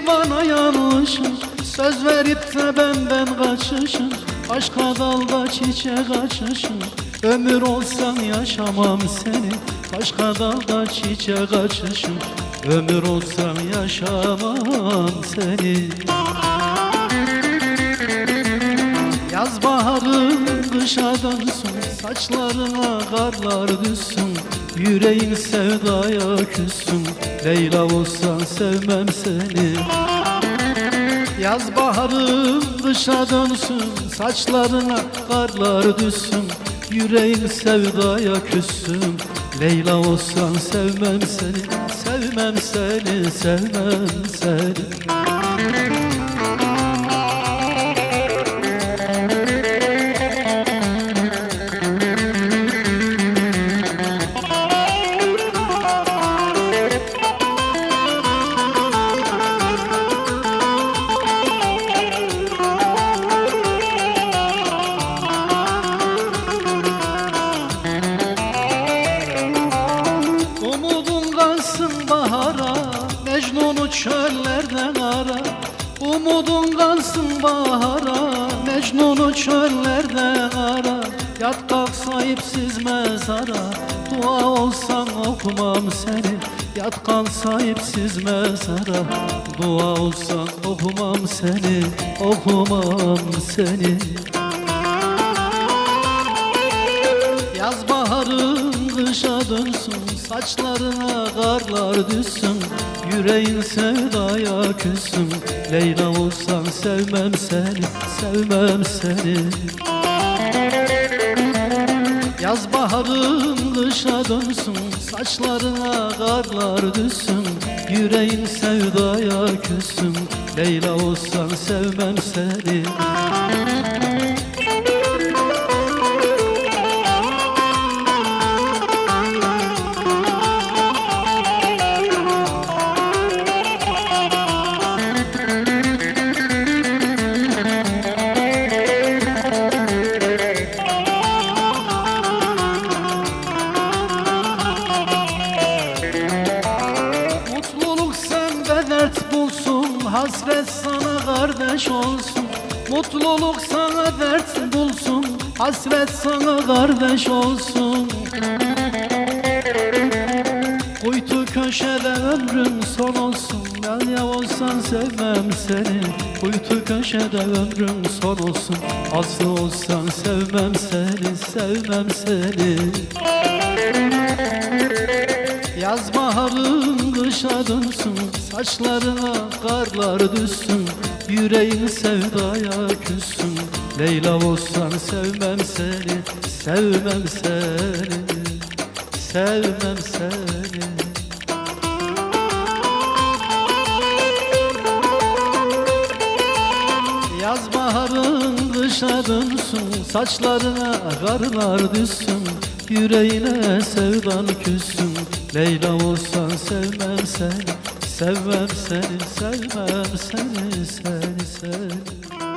zehir bana yanlışım Söz verip de benden kaçışın Başka dalda çiçek açışın Ömür olsam yaşamam seni. Başka dalda çiçek açışın Ömür olsam yaşamam seni. Yaz baharın kışa dönsün Saçlarına karlar düşsün Yüreğin sevdaya küssün. Leyla olsan sevmem seni. Yaz baharın kışa dönsün Saçlarına karlar düşsün. Yüreğin sevdaya küssün. Leyla olsan sevmem seni Sevmem seni, sevmem seni Umudun kalsın bahara Mecnun'u çöllerden ara. Yat kalk sahipsiz mezara Dua olsan okumam seni. Yat kalk sahipsiz mezara Dua olsan okumam seni Okumam seni. Yaz baharın kışa dönsün Saçlarına karlar düşsün Yüreğin sevdaya küssün. Leyla olsan sevmem seni Sevmem seni. Yaz baharın kışa dönsün Saçlarına karlar düşsün Yüreğin sevdaya küssün. Leyla olsan sevmem seni Hasret sana kardeş olsun Mutluluk sana dert bulsun. Hasret sana kardeş olsun. Kuytu köşede ömrün son olsun. Ben ya olsan sevmem seni. Kuytu köşede ömrün son olsun. Aslı olsan sevmem seni Sevmem seni. Yaz baharın kışa dönsün Saçlarına karlar düşsün Yüreğin sevdaya küssün. Leyla olsan sevmem seni Sevmem seni Sevmem seni. Yaz baharın kışa dönsün Saçlarına karlar düşsün Yüreğine sevdan küssün Leyla olsan sevmem seni Sevmem seni, sevmem seni, seni, seni